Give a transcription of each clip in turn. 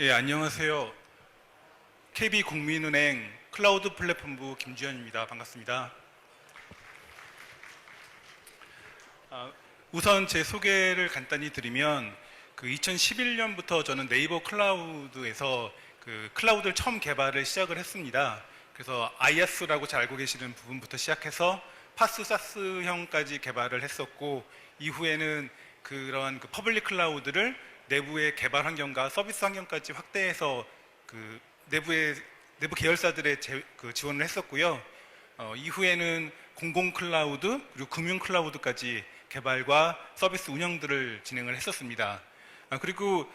예, 안녕하세요. KB국민은행 클라우드 플랫폼부 김주현입니다. 반갑습니다. 아, 우선 제 소개를 간단히 드리면 그 2011년부터 저는 네이버 클라우드에서 그 클라우드를 처음 개발을 시작을 했습니다. 그래서 IaaS라고 잘 알고 계시는 부분부터 시작해서 파스 사스형까지 개발을 했었고 이후에는 그런 그 퍼블릭 클라우드를 내부의 개발 환경과 서비스 환경까지 확대해서 그 내부의 내부 계열사들의 제- 그 지원을 했었고요. 어, 이후에는 공공 클라우드 그리고 금융 클라우드까지 개발과 서비스 운영들을 진행을 했었습니다. 아, 그리고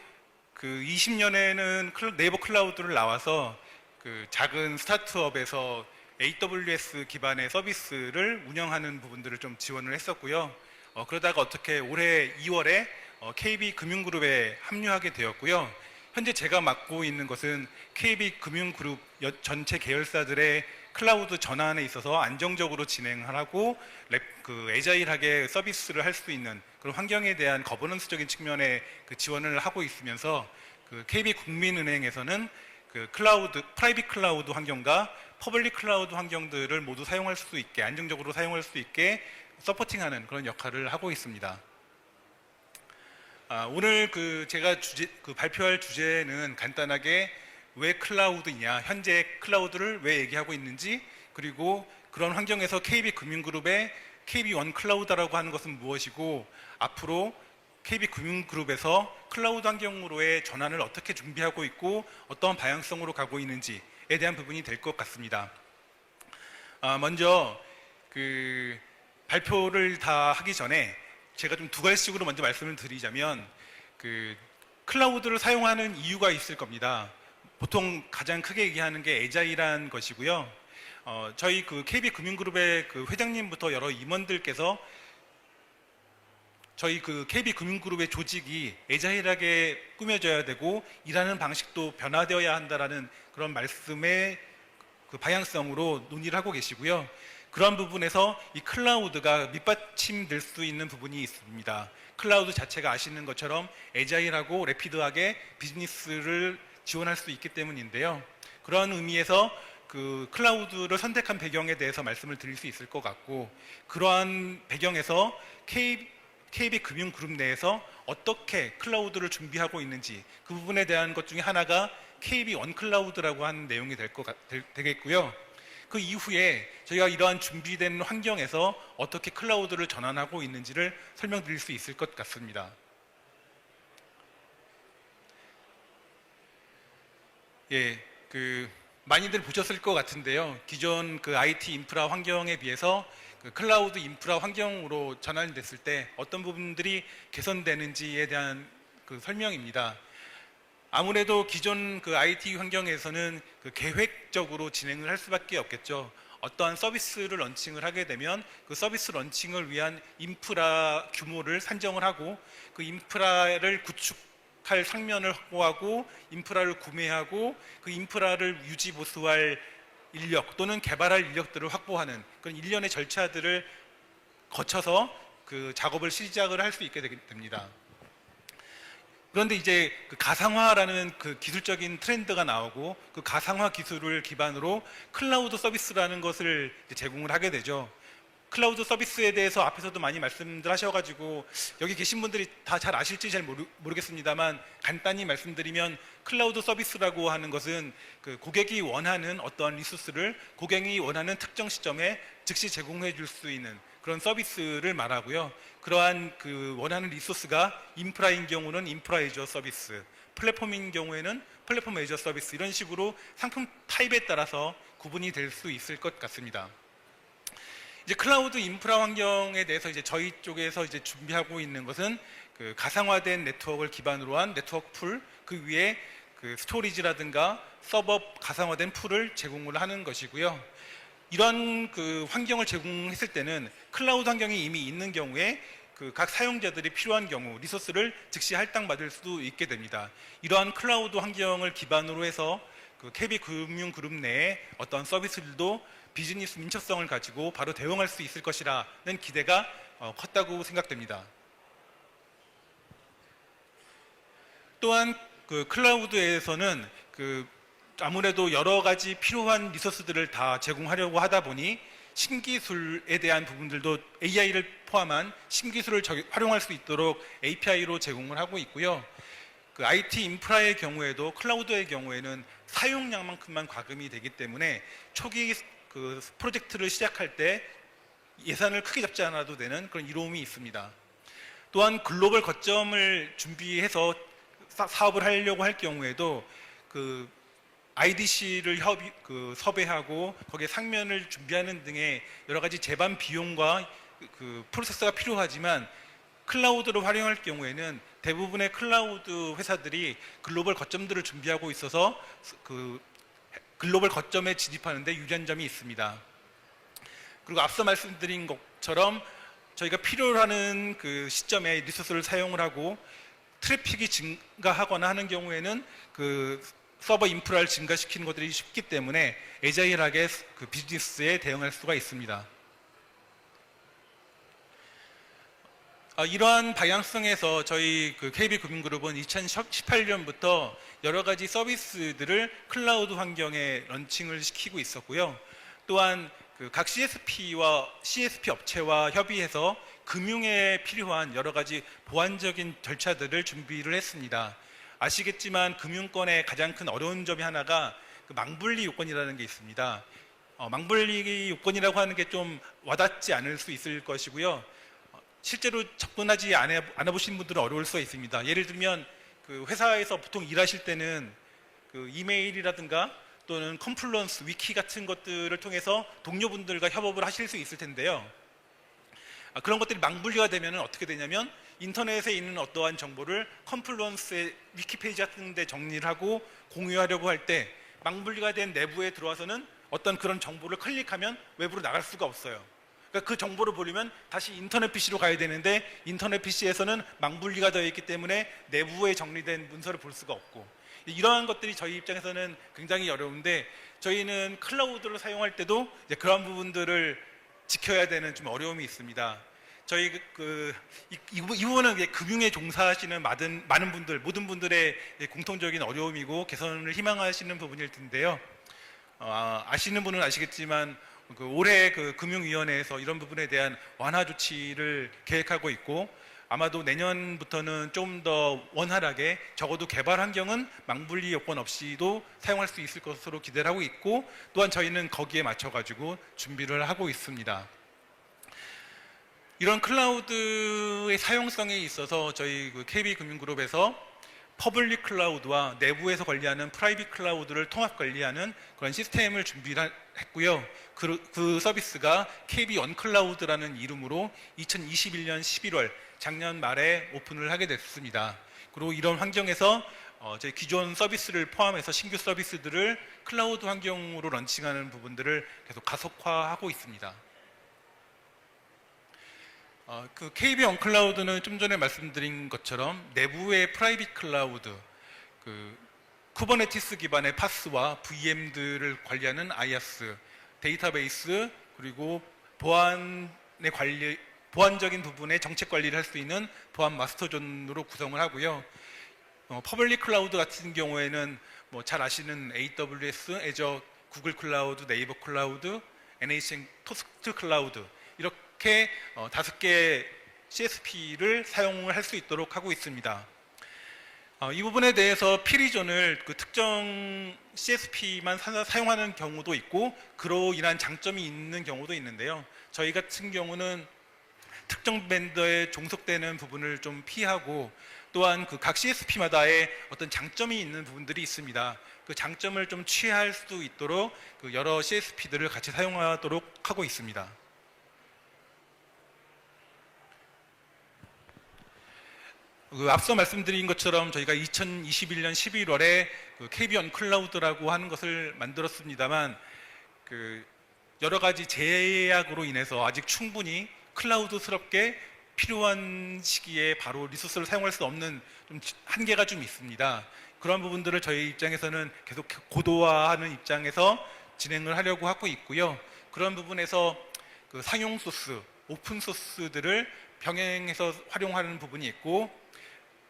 그 20년에는 네이버 클라우드를 나와서 그 작은 스타트업에서 AWS 기반의 서비스를 운영하는 부분들을 좀 지원을 했었고요. 어, 그러다가 어떻게 올해 2월에 KB 금융그룹에 합류하게 되었고요. 현재 제가 맡고 있는 것은 KB 금융그룹 여- 전체 계열사들의 클라우드 전환에 있어서 안정적으로 진행하고 랩- 그 에자일하게 서비스를 할 수 있는 그런 환경에 대한 거버넌스적인 측면의 그 지원을 하고 있으면서 그 KB 국민은행에서는 그 클라우드 프라이빗 클라우드 환경과 퍼블릭 클라우드 환경들을 모두 사용할 수 있게 안정적으로 사용할 수 있게 서포팅하는 그런 역할을 하고 있습니다. 아, 오늘 그 제가 주제, 그 발표할 주제는 간단하게 왜 클라우드냐, 현재 클라우드를 왜 얘기하고 있는지, 그리고 그런 환경에서 KB 금융그룹의 KB 원 클라우드라고 하는 것은 무엇이고, 앞으로 KB 금융그룹에서 클라우드 환경으로의 전환을 어떻게 준비하고 있고, 어떤 방향성으로 가고 있는지에 대한 부분이 될 것 같습니다. 아, 먼저 그 발표를 다 하기 전에 제가 좀 두 가지씩으로 먼저 말씀을 드리자면 그 클라우드를 사용하는 이유가 있을 겁니다. 보통 가장 크게 얘기하는 게 에자일한 것이고요. 어, 저희 그 KB 금융그룹의 그 회장님부터 여러 임원들께서 저희 그 KB 금융그룹의 조직이 에자일하게 꾸며져야 되고 일하는 방식도 변화되어야 한다라는 그런 말씀의 그 방향성으로 논의를 하고 계시고요. 그런 부분에서 이 클라우드가 밑받침될 수 있는 부분이 있습니다. 클라우드 자체가 아시는 것처럼 에자일하고 레피드하게 비즈니스를 지원할 수 있기 때문인데요. 그런 의미에서 그 클라우드를 선택한 배경에 대해서 말씀을 드릴 수 있을 것 같고 그러한 배경에서 K, KB 금융그룹 내에서 어떻게 클라우드를 준비하고 있는지 그 부분에 대한 것 중에 하나가 KB 원클라우드라고 하는 내용이 될 것 되겠고요. 그 이후에 저희가 이러한 준비된 환경에서 어떻게 클라우드를 전환하고 있는지를 설명드릴 수 있을 것 같습니다. 예, 그 많이들 보셨을 것 같은데요. 기존 그 IT 인프라 환경에 비해서 그 클라우드 인프라 환경으로 전환됐을 때 어떤 부분들이 개선되는지에 대한 그 설명입니다. 아무래도 기존 그 IT 환경에서는 그 계획적으로 진행을 할 수밖에 없겠죠. 어떠한 서비스를 런칭을 하게 되면 그 서비스 런칭을 위한 인프라 규모를 산정을 하고 그 인프라를 구축할 상면을 확보하고 인프라를 구매하고 그 인프라를 유지 보수할 인력 또는 개발할 인력들을 확보하는 그런 일련의 절차들을 거쳐서 그 작업을 시작을 할 수 있게 됩니다. 그런데 이제 그 가상화라는 그 기술적인 트렌드가 나오고 그 가상화 기술을 기반으로 클라우드 서비스라는 것을 제공을 하게 되죠. 클라우드 서비스에 대해서 앞에서도 많이 말씀들 하셔가지고 여기 계신 분들이 다 잘 아실지 잘 모르, 모르겠습니다만 간단히 말씀드리면 클라우드 서비스라고 하는 것은 그 고객이 원하는 어떠한 리소스를 고객이 원하는 특정 시점에 즉시 제공해 줄 수 있는 그런 서비스를 말하고요. 그러한 그 원하는 리소스가 인프라인 경우는 인프라 에이저 서비스, 플랫폼인 경우에는 플랫폼 에이저 서비스 이런 식으로 상품 타입에 따라서 구분이 될 수 있을 것 같습니다. 이제 클라우드 인프라 환경에 대해서 이제 저희 쪽에서 이제 준비하고 있는 것은 그 가상화된 네트워크를 기반으로 한 네트워크 풀, 그 위에 그 스토리지라든가 서버 가상화된 풀을 제공을 하는 것이고요. 이런 그 환경을 제공했을 때는 클라우드 환경이 이미 있는 경우에 그 각 사용자들이 필요한 경우 리소스를 즉시 할당받을 수도 있게 됩니다. 이러한 클라우드 환경을 기반으로 해서 그 KB 금융그룹 내에 어떤 서비스들도 비즈니스 민첩성을 가지고 바로 대응할 수 있을 것이라는 기대가 어, 컸다고 생각됩니다. 또한 그 클라우드에서는 그 아무래도 여러 가지 필요한 리소스들을 다 제공하려고 하다 보니 신기술에 대한 부분들도 AI를 포함한 신기술을 적- 활용할 수 있도록 API로 제공을 하고 있고요. 그 IT 인프라의 경우에도 클라우드의 경우에는 사용량만큼만 과금이 되기 때문에 초기 그 프로젝트를 시작할 때 예산을 크게 잡지 않아도 되는 그런 이로움이 있습니다. 또한 글로벌 거점을 준비해서 사- 사업을 하려고 할 경우에도 그 IDC를 협의, 그 섭외하고 거기에 상면을 준비하는 등의 여러 가지 제반 비용과 그- 그 프로세스가 필요하지만 클라우드를 활용할 경우에는 대부분의 클라우드 회사들이 글로벌 거점들을 준비하고 있어서 그 글로벌 거점에 진입하는데 유리한 점이 있습니다. 그리고 앞서 말씀드린 것처럼 저희가 필요로 하는 그 시점에 리소스를 사용을 하고 트래픽이 증가하거나 하는 경우에는 그 서버 인프라를 증가시키는 것들이 쉽기 때문에 에자일하게 그 비즈니스에 대응할 수가 있습니다. 아, 이러한 방향성에서 저희 그 KB금융그룹은 2018년부터 여러 가지 서비스들을 클라우드 환경에 런칭을 시키고 있었고요. 또한 그 각 CSP와 CSP 업체와 협의해서 금융에 필요한 여러 가지 보안적인 절차들을 준비를 했습니다. 아시겠지만 금융권의 가장 큰 어려운 점이 하나가 그 망분리 요건이라는 게 있습니다. 어, 망분리 요건이라고 하는 게 좀 와닿지 않을 수 있을 것이고요. 어, 실제로 접근하지 않아, 보신 분들은 어려울 수가 있습니다. 예를 들면 그 회사에서 보통 일하실 때는 그 이메일이라든가 또는 컴플런스 위키 같은 것들을 통해서 동료분들과 협업을 하실 수 있을 텐데요. 아, 그런 것들이 망분리가 되면 어떻게 되냐면 인터넷에 있는 어떠한 정보를 컴플런스의 위키 페이지 같은 데 정리를 하고 공유하려고 할 때 망분리가 된 내부에 들어와서는 어떤 그런 정보를 클릭하면 외부로 나갈 수가 없어요. 그러니까 그 정보를 보려면 다시 인터넷 PC로 가야 되는데 인터넷 PC에서는 망분리가 되어 있기 때문에 내부에 정리된 문서를 볼 수가 없고 이러한 것들이 저희 입장에서는 굉장히 어려운데 저희는 클라우드를 사용할 때도 그런 부분들을 지켜야 되는 좀 어려움이 있습니다. 저희 그, 그 이, 이 부분은 금융에 종사하시는 많은 많은 분들 모든 분들의 공통적인 어려움이고 개선을 희망하시는 부분일 텐데요. 어, 아시는 분은 아시겠지만 그 올해 그 금융위원회에서 이런 부분에 대한 완화 조치를 계획하고 있고 아마도 내년부터는 좀 더 원활하게 적어도 개발 환경은 망분리 요건 없이도 사용할 수 있을 것으로 기대를 하고 있고 또한 저희는 거기에 맞춰 가지고 준비를 하고 있습니다. 이런 클라우드의 사용성에 있어서 저희 그 KB금융그룹에서 퍼블릭 클라우드와 내부에서 관리하는 프라이빗 클라우드를 통합 관리하는 그런 시스템을 준비를 했고요. 그, 그 서비스가 KB 원클라우드라는 이름으로 2021년 11월 작년 말에 오픈을 하게 됐습니다. 그리고 이런 환경에서 어, 저희 기존 서비스를 포함해서 신규 서비스들을 클라우드 환경으로 런칭하는 부분들을 계속 가속화하고 있습니다. 어, 그 KB 언클라우드는 좀 전에 말씀드린 것처럼 내부의 프라이빗 클라우드, 그 쿠버네티스 기반의 파스와 VM들을 관리하는 IaaS, 데이터베이스 그리고 보안의 관리, 보안적인 부분의 정책 관리를 할 수 있는 보안 마스터존으로 구성을 하고요. 어, 퍼블릭 클라우드 같은 경우에는 뭐 잘 아시는 AWS, 애저, 구글 클라우드, 네이버 클라우드, NHN 토스트 클라우드 이렇게 어, 다섯 개 CSP를 사용을 할 수 있도록 하고 있습니다. 어, 이 부분에 대해서 피리존을 그 특정 CSP만 사용하는 경우도 있고 그로 인한 장점이 있는 경우도 있는데요. 저희 같은 경우는 특정 밴더에 종속되는 부분을 좀 피하고 또한 그 각 CSP마다의 어떤 장점이 있는 부분들이 있습니다. 그 장점을 좀 취할 수 있도록 그 여러 CSP들을 같이 사용하도록 하고 있습니다. 그 앞서 말씀드린 것처럼 저희가 2021년 11월에 그 KB 온 클라우드라고 하는 것을 만들었습니다만 그 여러 가지 제약으로 인해서 아직 충분히 클라우드스럽게 필요한 시기에 바로 리소스를 사용할 수 없는 좀 한계가 좀 있습니다. 그런 부분들을 저희 입장에서는 계속 고도화하는 입장에서 진행을 하려고 하고 있고요. 그런 부분에서 그 상용 소스, 오픈 소스들을 병행해서 활용하는 부분이 있고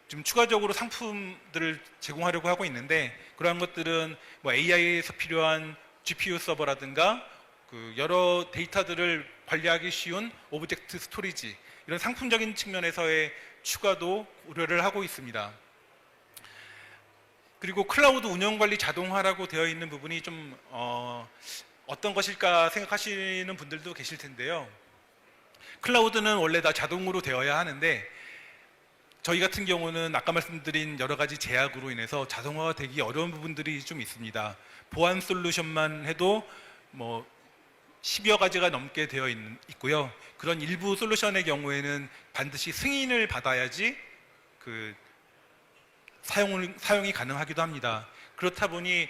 지금 추가적으로 상품들을 제공하려고 하고 있는데 그러한 것들은 뭐 AI에서 필요한 GPU 서버라든가 그 여러 데이터들을 관리하기 쉬운 오브젝트 스토리지 이런 상품적인 측면에서의 추가도 우려를 하고 있습니다. 그리고 클라우드 운영 관리 자동화라고 되어 있는 부분이 좀 어, 어떤 것일까 생각하시는 분들도 계실 텐데요. 클라우드는 원래 다 자동으로 되어야 하는데 저희 같은 경우는 아까 말씀드린 여러 가지 제약으로 인해서 자동화가 되기 어려운 부분들이 좀 있습니다. 보안 솔루션만 해도 뭐 10여 가지가 넘게 되어 있, 있고요. 그런 일부 솔루션의 경우에는 반드시 승인을 받아야지 그 사용을, 사용이 가능하기도 합니다. 그렇다 보니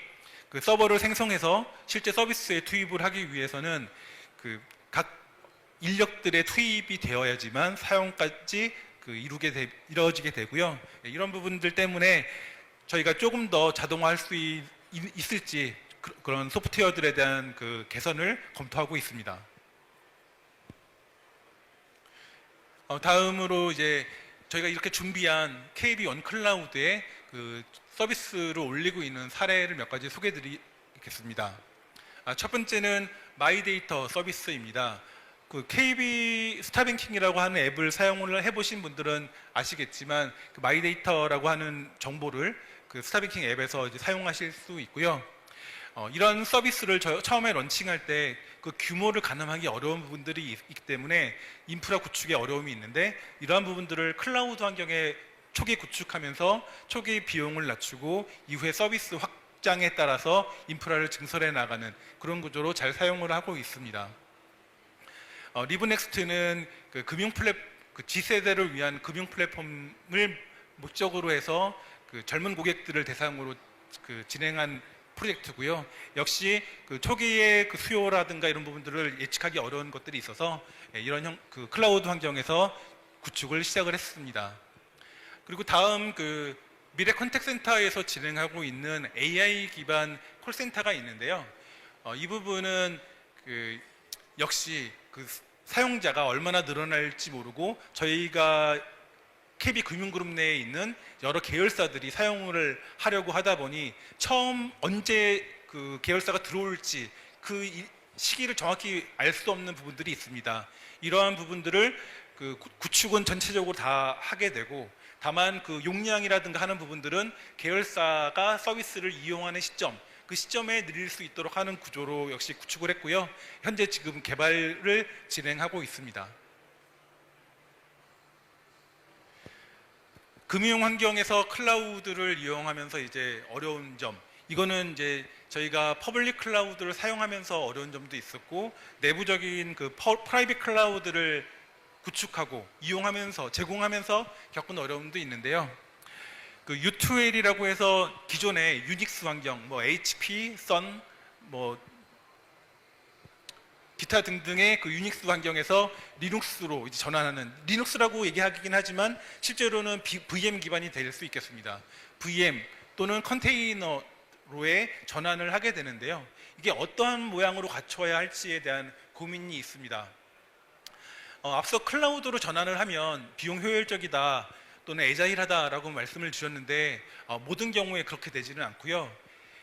그 서버를 생성해서 실제 서비스에 투입을 하기 위해서는 그각 인력들의 투입이 되어야지만 사용까지 그 이루게 되, 이루어지게 되고요. 네, 이런 부분들 때문에 저희가 조금 더 자동화할 수 있, 있을지 그- 그런 소프트웨어들에 대한 그 개선을 검토하고 있습니다. 어, 다음으로 이제 저희가 이렇게 준비한 KB 원 클라우드에 그 서비스를 올리고 있는 사례를 몇 가지 소개드리겠습니다. 아, 첫 번째는 마이데이터 서비스입니다. 그 KB 스타뱅킹이라고 하는 앱을 사용을 해보신 분들은 아시겠지만 그 마이데이터라고 하는 정보를 그 스타뱅킹 앱에서 사용하실 수 있고요. 어, 이런 서비스를 저- 처음에 런칭할 때 그 규모를 가늠하기 어려운 부분들이 있- 있기 때문에 인프라 구축에 어려움이 있는데 이러한 부분들을 클라우드 환경에 초기 구축하면서 초기 비용을 낮추고 이후에 서비스 확장에 따라서 인프라를 증설해 나가는 그런 구조로 잘 사용을 하고 있습니다. 어, 리브넥스트는 그 금융 플랫 그 G세대를 위한 금융 플랫폼을 목적으로 해서 그 젊은 고객들을 대상으로 그 진행한 프로젝트고요. 역시 그 초기의 그 수요라든가 이런 부분들을 예측하기 어려운 것들이 있어서 예, 이런 형, 그 클라우드 환경에서 구축을 시작을 했습니다. 그리고 다음 그 미래 컨택 센터에서 진행하고 있는 AI 기반 콜센터가 있는데요. 어, 이 부분은 그 역시 그 사용자가 얼마나 늘어날지 모르고 저희가 KB 금융그룹 내에 있는 여러 계열사들이 사용을 하려고 하다 보니 처음 언제 그 계열사가 들어올지 그 이- 시기를 정확히 알 수 없는 부분들이 있습니다. 이러한 부분들을 그 구- 구축은 전체적으로 다 하게 되고 다만 그 용량이라든가 하는 부분들은 계열사가 서비스를 이용하는 시점 그 시점에 늘릴 수 있도록 하는 구조로 역시 구축을 했고요. 현재 지금 개발을 진행하고 있습니다. 금융 환경에서 클라우드를 이용하면서 이제 어려운 점 이거는 이제 저희가 퍼블릭 클라우드를 사용하면서 어려운 점도 있었고 내부적인 그 퍼- 프라이빗 클라우드를 구축하고 이용하면서 제공하면서 겪은 어려움도 있는데요. 그 U2L이라고 해서 기존의 유닉스 환경, 뭐 HP, Sun, 뭐 기타 등등의 그 유닉스 환경에서 리눅스로 이제 전환하는 리눅스라고 얘기하긴 하지만 실제로는 비- VM 기반이 될 수 있겠습니다. VM 또는 컨테이너로의 전환을 하게 되는데요. 이게 어떠한 모양으로 갖춰야 할지에 대한 고민이 있습니다. 어, 앞서 클라우드로 전환을 하면 비용 효율적이다 또는 애자일하다라고 말씀을 드렸는데 어, 모든 경우에 그렇게 되지는 않고요.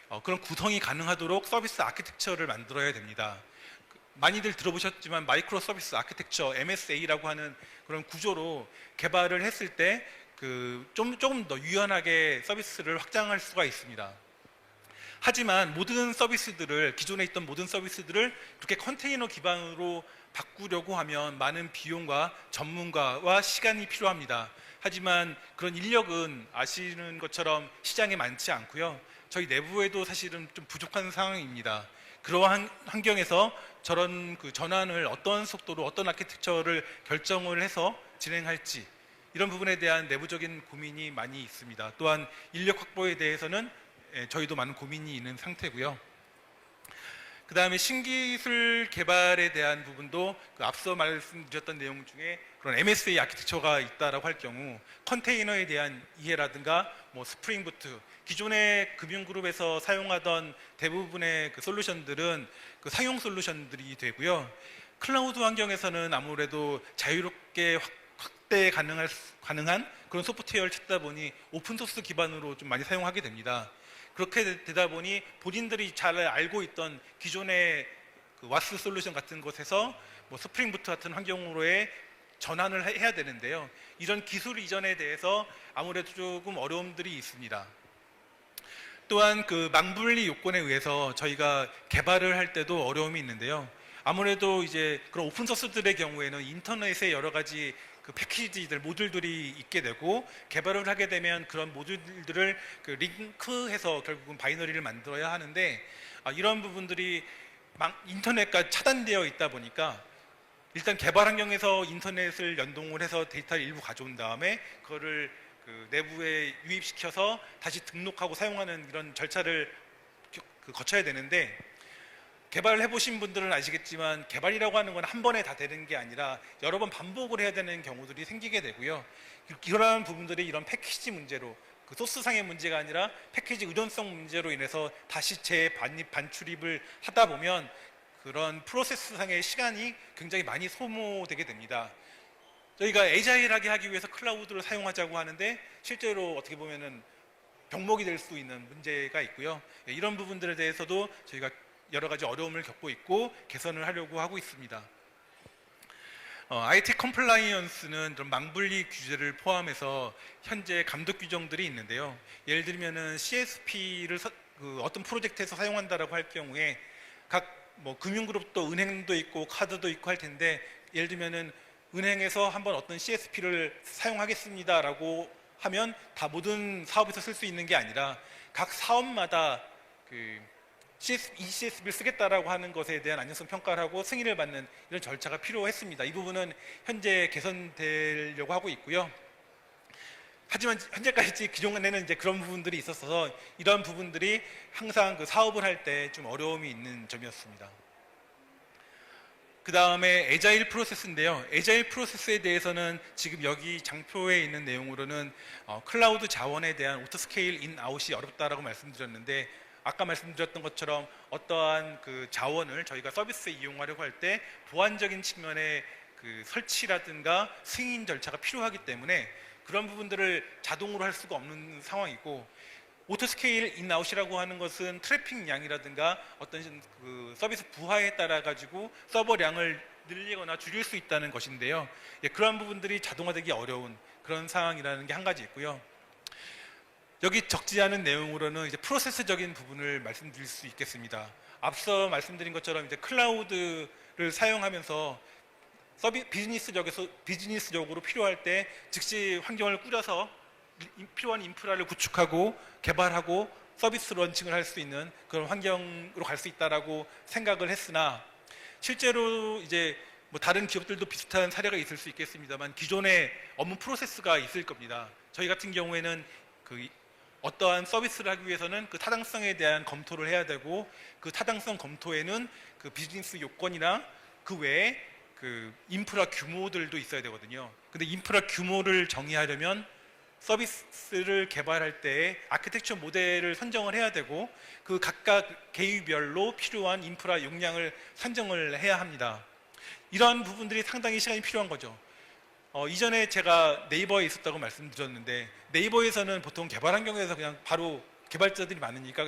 어, 그런 구성이 가능하도록 서비스 아키텍처를 만들어야 됩니다. 그, 많이들 들어보셨지만 마이크로 서비스 아키텍처 MSA라고 하는 그런 구조로 개발을 했을 때 그 좀 조금 더 유연하게 서비스를 확장할 수가 있습니다. 하지만 모든 서비스들을 기존에 있던 모든 서비스들을 이렇게 컨테이너 기반으로 바꾸려고 하면 많은 비용과 전문가와 시간이 필요합니다. 하지만 그런 인력은 아시는 것처럼 시장에 많지 않고요. 저희 내부에도 사실은 좀 부족한 상황입니다. 그러한 환경에서 저런 그 전환을 어떤 속도로 어떤 아키텍처를 결정을 해서 진행할지 이런 부분에 대한 내부적인 고민이 많이 있습니다. 또한 인력 확보에 대해서는 예, 저희도 많은 고민이 있는 상태고요. 그 다음에 신기술 개발에 대한 부분도 그 앞서 말씀드렸던 내용 중에 그런 MSA 아키텍처가 있다라고 할 경우 컨테이너에 대한 이해라든가 뭐 스프링부트 기존의 금융그룹에서 사용하던 대부분의 그 솔루션들은 그 상용 솔루션들이 되고요. 클라우드 환경에서는 아무래도 자유롭게 확- 확- 확대 가능할, 수- 가능한 그런 소프트웨어를 찾다 보니 오픈 소스 기반으로 좀 많이 사용하게 됩니다. 그렇게 되- 되다 보니 본인들이 잘 알고 있던 기존의 그 와스 솔루션 같은 곳에서 뭐 스프링부트 같은 환경으로의 전환을 해- 해야 되는데요. 이런 기술 이전에 대해서 아무래도 조금 어려움들이 있습니다. 또한 그 망분리 요건에 의해서 저희가 개발을 할 때도 어려움이 있는데요. 아무래도 이제 그런 오픈 소스들의 경우에는 인터넷에 여러 가지 그 패키지들 모듈들이 있게 되고 개발을 하게 되면 그런 모듈들을 그 링크해서 결국은 바이너리를 만들어야 하는데 아, 이런 부분들이 망- 인터넷과 차단되어 있다 보니까 일단 개발 환경에서 인터넷을 연동을 해서 데이터를 일부 가져온 다음에 그거를 그 내부에 유입시켜서 다시 등록하고 사용하는 이런 절차를 겨- 그 거쳐야 되는데 개발을 해보신 분들은 아시겠지만 개발이라고 하는 건 한 번에 다 되는 게 아니라 여러 번 반복을 해야 되는 경우들이 생기게 되고요. 이러한 부분들이 이런 패키지 문제로 그 소스상의 문제가 아니라 패키지 의존성 문제로 인해서 다시 재반입 반출입을 하다 보면 그런 프로세스상의 시간이 굉장히 많이 소모되게 됩니다. 저희가 에자일하게 하기 위해서 클라우드를 사용하자고 하는데 실제로 어떻게 보면은 병목이 될 수 있는 문제가 있고요. 예, 이런 부분들에 대해서도 저희가 여러 가지 어려움을 겪고 있고 개선을 하려고 하고 있습니다. 어, IT 컴플라이언스는 좀 망분리 규제를 포함해서 현재 감독 규정들이 있는데요. 예를 들면은 CSP를 그 어떤 프로젝트에서 사용한다라고 할 경우에 각 뭐 금융그룹도 은행도 있고 카드도 있고 할 텐데 예를 들면은 은행에서 한번 어떤 CSP를 사용하겠습니다라고 하면 다 모든 사업에서 쓸 수 있는 게 아니라 각 사업마다 그 CS, ECSB를 쓰겠다라고 하는 것에 대한 안전성 평가를 하고 승인을 받는 이런 절차가 필요했습니다. 이 부분은 현재 개선되려고 하고 있고요. 하지만 현재까지 기존에는 이제 그런 부분들이 있었어서 이런 부분들이 항상 그 사업을 할 때 좀 어려움이 있는 점이었습니다. 그 다음에 에자일 프로세스인데요. 에자일 프로세스에 대해서는 지금 여기 장표에 있는 내용으로는 어, 클라우드 자원에 대한 오토스케일 인 아웃이 어렵다라고 말씀드렸는데 아까 말씀드렸던 것처럼 어떠한 그 자원을 저희가 서비스에 이용하려고 할 때 보안적인 측면의 그 설치라든가 승인 절차가 필요하기 때문에 그런 부분들을 자동으로 할 수가 없는 상황이고 오토스케일 인아웃이라고 하는 것은 트래픽 양이라든가 어떤 그 서비스 부하에 따라 가지고 서버량을 늘리거나 줄일 수 있다는 것인데요. 예, 그러한 부분들이 자동화되기 어려운 그런 상황이라는 게 한 가지 있고요. 여기 적지 않은 내용으로는 이제 프로세스적인 부분을 말씀드릴 수 있겠습니다. 앞서 말씀드린 것처럼 이제 클라우드를 사용하면서 서비 비즈니스적에서 비즈니스적으로 필요할 때 즉시 환경을 꾸려서 이- 필요한 인프라를 구축하고 개발하고 서비스 런칭을 할 수 있는 그런 환경으로 갈 수 있다라고 생각을 했으나 실제로 이제 뭐 다른 기업들도 비슷한 사례가 있을 수 있겠습니다만 기존의 업무 프로세스가 있을 겁니다. 저희 같은 경우에는 그 이- 어떠한 서비스를 하기 위해서는 그 타당성에 대한 검토를 해야 되고 그 타당성 검토에는 그 비즈니스 요건이나 그 외에 그 인프라 규모들도 있어야 되거든요. 근데 인프라 규모를 정의하려면 서비스를 개발할 때 아키텍처 모델을 선정을 해야 되고 그 각각 개유별로 필요한 인프라 용량을 선정을 해야 합니다. 이러한 부분들이 상당히 시간이 필요한 거죠. 어, 이전에 제가 네이버에 있었다고 말씀드렸는데 네이버에서는 보통 개발 환경에서 그냥 바로 개발자들이 많으니까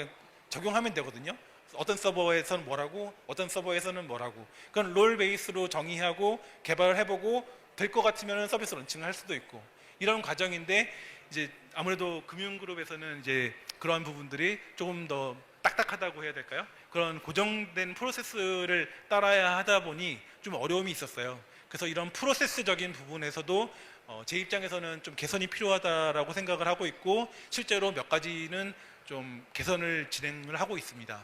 적용하면 되거든요. 어떤 서버에서는 뭐라고, 어떤 서버에서는 뭐라고. 그건 롤 베이스로 정의하고 개발을 해보고 될 것 같으면 서비스 런칭을 할 수도 있고 이런 과정인데 이제 아무래도 금융그룹에서는 이제 그러한 부분들이 조금 더 딱딱하다고 해야 될까요? 그런 고정된 프로세스를 따라야 하다 보니 좀 어려움이 있었어요. 그래서 이런 프로세스적인 부분에서도 어, 제 입장에서는 좀 개선이 필요하다라고 생각을 하고 있고 실제로 몇 가지는 좀 개선을 진행을 하고 있습니다.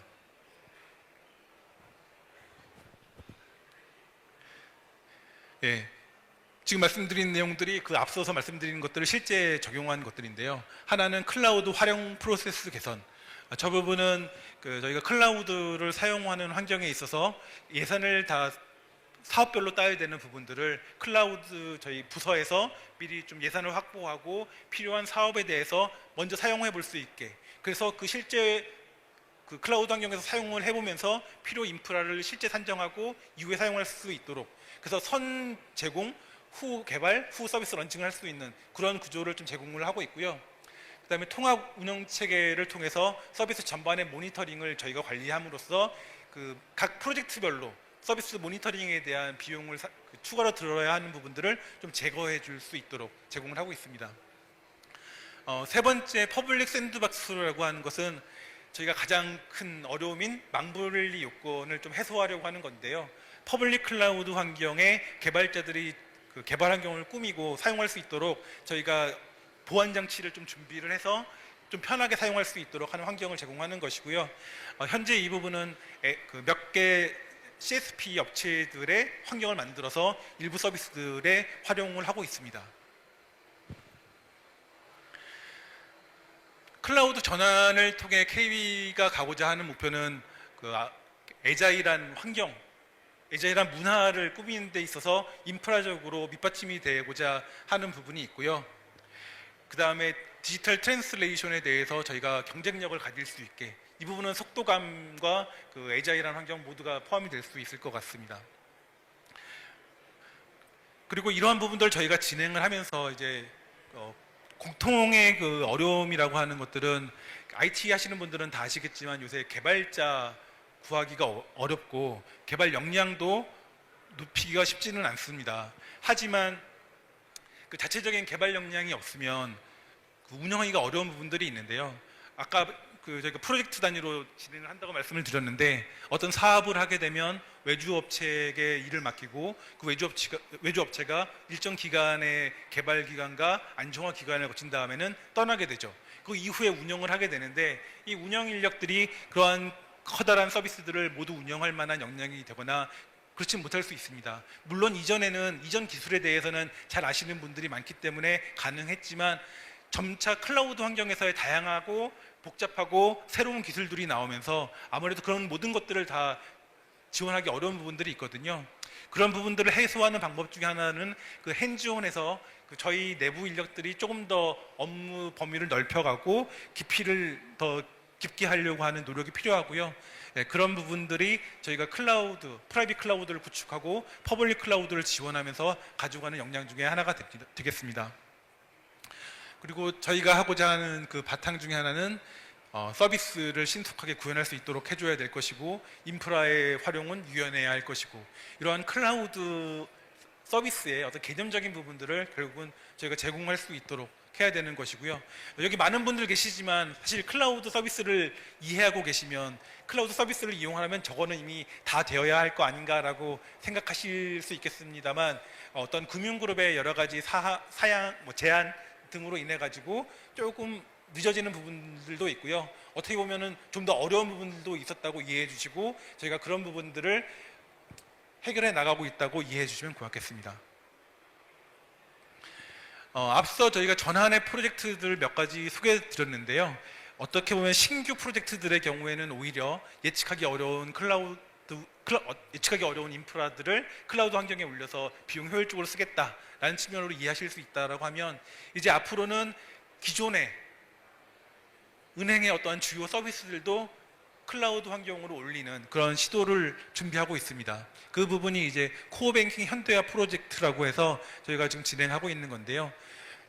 예. 지금 말씀드린 내용들이 그 앞서서 말씀드린 것들을 실제 적용한 것들인데요. 하나는 클라우드 활용 프로세스 개선. 아, 저 부분은 그 저희가 클라우드를 사용하는 환경에 있어서 예산을 다 사업별로 따야 되는 부분들을 클라우드 저희 부서에서 미리 좀 예산을 확보하고 필요한 사업에 대해서 먼저 사용해 볼 수 있게. 그래서 그 실제 그 클라우드 환경에서 사용을 해보면서 필요 인프라를 실제 산정하고 이후에 사용할 수 있도록 그래서 선 제공 후 개발, 후 서비스 런칭을 할 수 있는 그런 구조를 좀 제공을 하고 있고요. 그다음에 통합 운영 체계를 통해서 서비스 전반의 모니터링을 저희가 관리함으로써 그 각 프로젝트별로 서비스 모니터링에 대한 비용을 사- 그 추가로 들어야 하는 부분들을 좀 제거해 줄 수 있도록 제공을 하고 있습니다. 어, 세 번째 퍼블릭 샌드박스라고 하는 것은 저희가 가장 큰 어려움인 망분리 요건을 좀 해소하려고 하는 건데요. 퍼블릭 클라우드 환경에 개발자들이 그 개발 환경을 꾸미고 사용할 수 있도록 저희가 보안 장치를 좀 준비를 해서 좀 편하게 사용할 수 있도록 하는 환경을 제공하는 것이고요. 어, 현재 이 부분은 그몇개 CSP 업체들의 환경을 만들어서 일부 서비스들에 활용을 하고 있습니다. 클라우드 전환을 통해 KB가 가고자 하는 목표는 그 아- 애자일한 환경, 애자일한 문화를 꾸미는 데 있어서 인프라적으로 밑받침이 되고자 하는 부분이 있고요. 그 다음에 디지털 트랜스레이션에 대해서 저희가 경쟁력을 가질 수 있게 이 부분은 속도감과 그 애자일한 환경 모두가 포함이 될 수 있을 것 같습니다. 그리고 이러한 부분들 저희가 진행을 하면서 이제 어, 공통의 그 어려움이라고 하는 것들은 IT 하시는 분들은 다 아시겠지만 요새 개발자 구하기가 어- 어렵고 개발 역량도 높이기가 쉽지는 않습니다. 하지만 그 자체적인 개발 역량이 없으면 그 운영하기가 어려운 부분들이 있는데요. 아까 그 저희가 프로젝트 단위로 진행을 한다고 말씀을 드렸는데 어떤 사업을 하게 되면 외주 업체에게 일을 맡기고 그 외주 업체가 외주 업체가 일정 기간의 개발 기간과 안정화 기간을 거친 다음에는 떠나게 되죠. 그 이후에 운영을 하게 되는데 이 운영 인력들이 그러한 커다란 서비스들을 모두 운영할 만한 역량이 되거나 그렇지 못할 수 있습니다. 물론 이전에는 이전 기술에 대해서는 잘 아시는 분들이 많기 때문에 가능했지만 점차 클라우드 환경에서의 다양하고 복잡하고 새로운 기술들이 나오면서 아무래도 그런 모든 것들을 다 지원하기 어려운 부분들이 있거든요. 그런 부분들을 해소하는 방법 중에 하나는 그 핸즈온에서 그 저희 내부 인력들이 조금 더 업무 범위를 넓혀가고 깊이를 더 깊게 하려고 하는 노력이 필요하고요. 예, 그런 부분들이 저희가 클라우드, 프라이빗 클라우드를 구축하고 퍼블릭 클라우드를 지원하면서 가져가는 역량 중에 하나가 되겠습니다. 그리고 저희가 하고자 하는 그 바탕 중에 하나는 어, 서비스를 신속하게 구현할 수 있도록 해줘야 될 것이고 인프라의 활용은 유연해야 할 것이고 이러한 클라우드 서비스의 어떤 개념적인 부분들을 결국은 저희가 제공할 수 있도록 해야 되는 것이고요. 여기 많은 분들 계시지만 사실 클라우드 서비스를 이해하고 계시면 클라우드 서비스를 이용하면 저거는 이미 다 되어야 할 거 아닌가라고 생각하실 수 있겠습니다만 어떤 금융그룹의 여러 가지 사, 사양, 뭐 제한 등으로 인해 가지고 조금 늦어지는 부분들도 있고요. 어떻게 보면은 좀 더 어려운 부분들도 있었다고 이해해 주시고 저희가 그런 부분들을 해결해 나가고 있다고 이해해 주시면 고맙겠습니다. 어, 앞서 저희가 전환의 프로젝트들 몇 가지 소개해 드렸는데요. 어떻게 보면 신규 프로젝트들의 경우에는 오히려 예측하기 어려운 클라우드 어, 예측하기 어려운 인프라들을 클라우드 환경에 올려서 비용 효율적으로 쓰겠다라는 측면으로 이해하실 수 있다라고 하면 이제 앞으로는 기존의 은행의 어떠한 주요 서비스들도 클라우드 환경으로 올리는 그런 시도를 준비하고 있습니다. 그 부분이 이제 코어 뱅킹 현대화 프로젝트라고 해서 저희가 지금 진행하고 있는 건데요.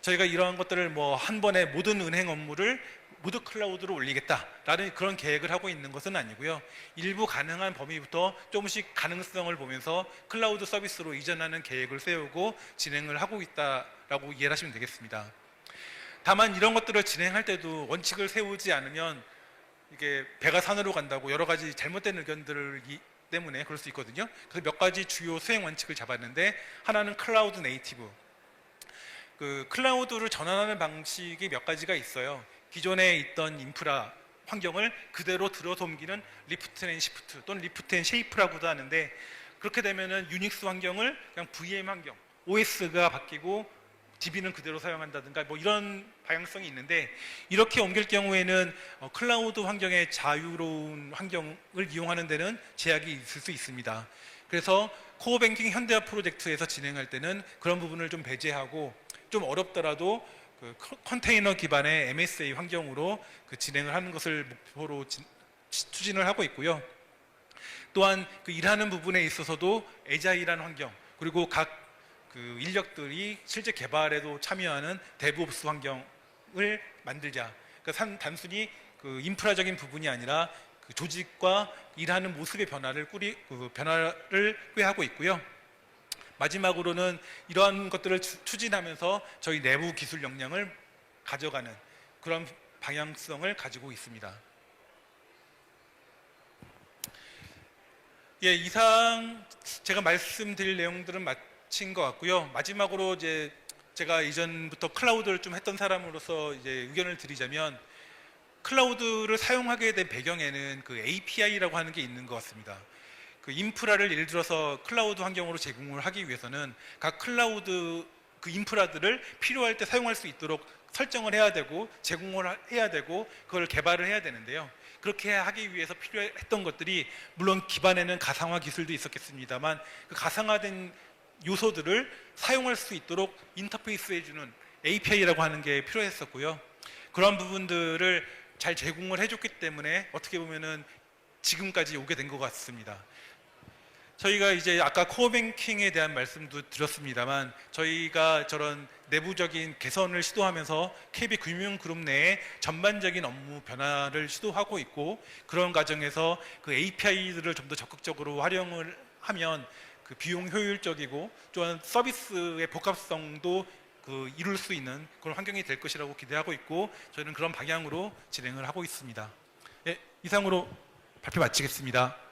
저희가 이러한 것들을 뭐 한 번에 모든 은행 업무를 모두 클라우드로 올리겠다라는 그런 계획을 하고 있는 것은 아니고요. 일부 가능한 범위부터 조금씩 가능성을 보면서 클라우드 서비스로 이전하는 계획을 세우고 진행을 하고 있다라고 이해를 하시면 되겠습니다. 다만 이런 것들을 진행할 때도 원칙을 세우지 않으면 이게 배가 산으로 간다고 여러 가지 잘못된 의견들 때문에 그럴 수 있거든요. 그래서 몇 가지 주요 수행 원칙을 잡았는데 하나는 클라우드 네이티브. 그 클라우드를 전환하는 방식이 몇 가지가 있어요. 기존에 있던 인프라 환경을 그대로 들어서 옮기는 리프트 앤 시프트 또는 리프트 앤 쉐이프라고도 하는데 그렇게 되면은 유닉스 환경을 그냥 VM 환경, OS가 바뀌고 DB는 그대로 사용한다든가 뭐 이런 방향성이 있는데 이렇게 옮길 경우에는 어, 클라우드 환경의 자유로운 환경을 이용하는 데는 제약이 있을 수 있습니다. 그래서 코어 뱅킹 현대화 프로젝트에서 진행할 때는 그런 부분을 좀 배제하고 좀 어렵더라도 그 컨테이너 기반의 MSA 환경으로 그 진행을 하는 것을 목표로 진- 추진을 하고 있고요. 또한 그 일하는 부분에 있어서도 애자일한 환경 그리고 각 그 인력들이 실제 개발에도 참여하는 데브옵스 환경을 만들자. 그러니까 산- 단순히 그 인프라적인 부분이 아니라 그 조직과 일하는 모습의 변화를 꾸리 그 변화를 꾀하고 있고요. 마지막으로는 이러한 것들을 추- 추진하면서 저희 내부 기술 역량을 가져가는 그런 방향성을 가지고 있습니다. 예, 이상 제가 말씀드릴 내용들은 마친 것 같고요. 마지막으로 이제 제가 이전부터 클라우드를 좀 했던 사람으로서 이제 의견을 드리자면 클라우드를 사용하게 된 배경에는 그 API라고 하는 게 있는 것 같습니다. 그 인프라를 예를 들어서 클라우드 환경으로 제공을 하기 위해서는 각 클라우드 그 인프라들을 필요할 때 사용할 수 있도록 설정을 해야 되고 제공을 하- 해야 되고 그걸 개발을 해야 되는데요. 그렇게 하기 위해서 필요했던 것들이 물론 기반에는 가상화 기술도 있었겠습니다만 그 가상화된 요소들을 사용할 수 있도록 인터페이스 해주는 API라고 하는 게 필요했었고요. 그런 부분들을 잘 제공을 해줬기 때문에 어떻게 보면은 지금까지 오게 된 것 같습니다. 저희가 이제 아까 코어뱅킹에 대한 말씀도 드렸습니다만 저희가 저런 내부적인 개선을 시도하면서 KB 금융그룹 내에 전반적인 업무 변화를 시도하고 있고 그런 과정에서 그 API들을 좀 더 적극적으로 활용을 하면 그 비용 효율적이고 또한 서비스의 복합성도 그 이룰 수 있는 그런 환경이 될 것이라고 기대하고 있고 저희는 그런 방향으로 진행을 하고 있습니다. 예, 이상으로 발표 마치겠습니다.